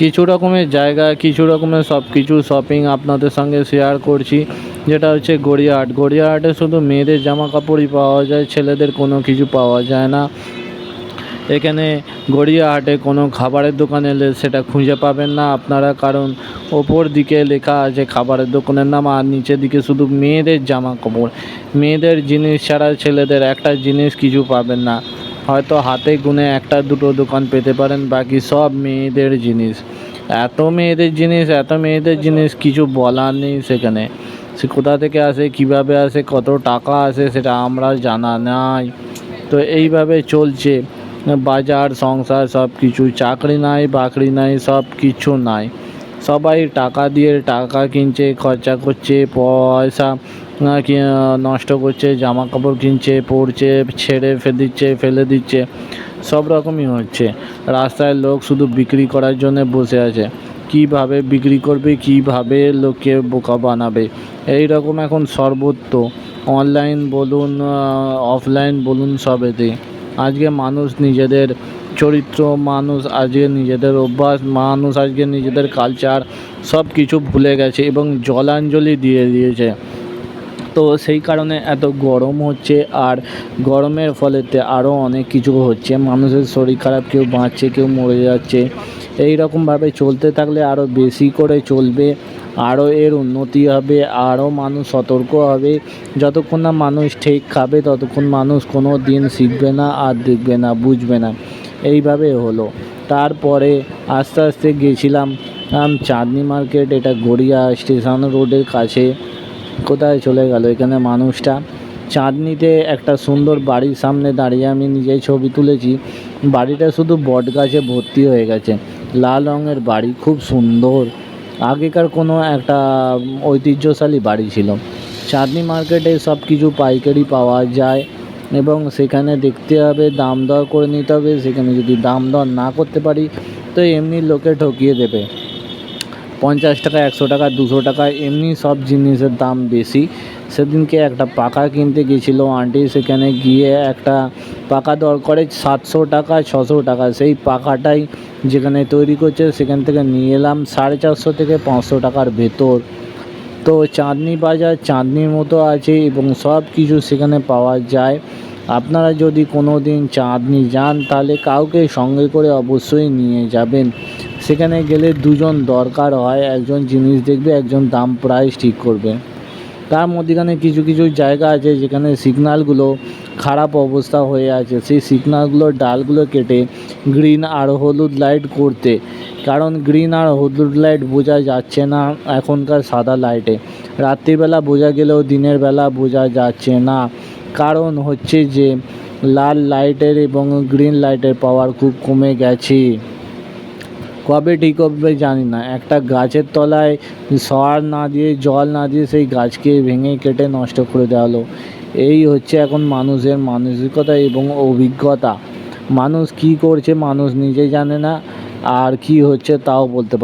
কিছু রকমের জায়গা, কিছু রকমের সব কিছু শপিং আপনাদের সঙ্গে শেয়ার করছি। যেটা হচ্ছে গড়িয়াহাট। গড়িয়াহাটে শুধু মেয়েদের জামা কাপড়ই পাওয়া যায়, ছেলেদের কোনো কিছু পাওয়া যায় না। এখানে গড়িয়াহাটে কোনো খাবারের দোকান এলে সেটা খুঁজে পাবেন না আপনারা, কারণ ওপর দিকে লেখা আছে খাবারের দোকানের নাম আর নিচের দিকে শুধু মেয়েদের জামা কাপড় মেয়েদের জিনিস ছাড়া ছেলেদের একটা জিনিস কিছু পাবেন না। হয়তো হাতে গুনে একটা দুটো দোকান পেতে পারেন, বাকি সব মেয়েদের জিনিস। এত মেয়েদের জিনিস, এত মেয়েদের জিনিস, কিছু বলার নেই সেখানে। সে কোথা থেকে আসে, কীভাবে আসে, কত টাকা আসে সেটা আমরা জানা নাই। তো এইভাবে চলছে। বাজার, সংসার সব কিছু চাকরি নাই, বাকরি নাই সব কিছু নাই। সবাই টাকা দিয়ে টাকা কিনছে, খরচা করছে, পয়সা নষ্ট করছে জামা কাপড় কিনছে পড়ছে ছেড়ে ফেলে দিচ্ছে ফেলে দিচ্ছে, সব রকমই হচ্ছে। রাস্তায় লোক শুধু বিক্রি করার জন্য বসে আছে। কীভাবে বিক্রি করবে, কীভাবে লোককে বোকা বানাবে? এই রকম এখন সর্বত্র। অনলাইন বলুন অফলাইন বলুন সবেতে আজকে মানুষ নিজেদের চরিত্র, মানুষ আজকে নিজেদের অভ্যাস, মানুষ আজকে নিজেদের কালচার সব কিছু ভুলে গেছে এবং জলাঞ্জলি দিয়ে দিয়েছে। তো সেই কারণে এত গরম হচ্ছে আর গরমের ফলেতে আরও অনেক কিছু হচ্ছে। মানুষের শরীর খারাপ, কেউ বাঁচছে, কেউ মরে যাচ্ছে। এই রকমভাবে চলতে থাকলে আরও বেশি করে চলবে আরও এর উন্নতি হবে আরও মানুষ সতর্ক হবে। যতক্ষণ না মানুষ ঠিক খাবে, ততক্ষণ মানুষ কোনো দিন শিখবে না আর দেখবে না, বুঝবে না। এইভাবে হলো। তারপরে আস্তে আস্তে গেছিলাম চাঁদনি মার্কেট, এটা গড়িয়া স্টেশন রোডের কাছে। কোথায় চলে গেল এখানে মানুষটা? চাঁদনিতে একটা সুন্দর বাড়ির সামনে দাঁড়িয়ে আমি নিজেই ছবি তুলেছি। বাড়িটা শুধু বট গাছে ভর্তি হয়ে গেছে। লাল রঙের বাড়ি, খুব সুন্দর। আগেকার কোনো একটা ঐতিহ্যশালী বাড়ি ছিল। চাঁদনি মার্কেটে সব কিছু পাইকারি পাওয়া যায়। এবং সেখানে দেখতে হবে, দাম দর করে নিতে হবে, সেখানে যদি দাম দর না করতে পারি, তো এমনি লোকে ঠকিয়ে দেবে। পঞ্চাশ টাকা, একশো টাকা, দুশো টাকা, এমনি সব জিনিসের দাম বেশি। সেদিনকে একটা পাখা কিনতে গেছিল আন্টি, সেখানে গিয়ে একটা পাখা দর করে সাতশো টাকা, ছশো টাকা, সেই পাখাটাই যেখানে তৈরি করছে, সেখান থেকে নিয়ে এলাম সাড়ে চারশো থেকে পাঁচশো টাকার ভেতর। তো চাঁদনি বাজার, চাঁদনির মতো আছে এবং সব কিছু সেখানে পাওয়া যায়। আপনারা যদি কোনো দিন চাঁদনি যান, তাহলে কাউকে সঙ্গে করে অবশ্যই নিয়ে যাবেন। সেখানে গেলে দুজন দরকার হয়, একজন জিনিস দেখবে, একজন দাম প্রাইস ঠিক করবে। তার মধ্যেখানে কিছু কিছু জায়গা আছে যেখানে সিগনালগুলো খারাপ অবস্থা হয়ে আছে। সেই সিগনালগুলোর ডালগুলো কেটে গ্রিন আর হলুদ লাইট করতে কারণ গ্রিন আর হলুদ লাইট বোঝা যাচ্ছে না এখনকার সাদা লাইটে রাত্রিবেলা বোঝা গেলেও দিনের বেলা বোঝা যাচ্ছে না। কারণ হচ্ছে যে, লাল লাইটের এবং গ্রিন লাইটের পাওয়ার খুব কমে গেছে। কবে ঠিক হবে জানি না। একটা গাছের তলায় সার না দিয়ে, জল না দিয়ে সেই গাছকে ভেঙে কেটে নষ্ট করে দেওয়া হলো। এই হচ্ছে এখন মানুষের মানসিকতা এবং অভিজ্ঞতা। মানুষ কী করছে মানুষ নিজে জানে না। আর কী হচ্ছে তাও বলতে পারে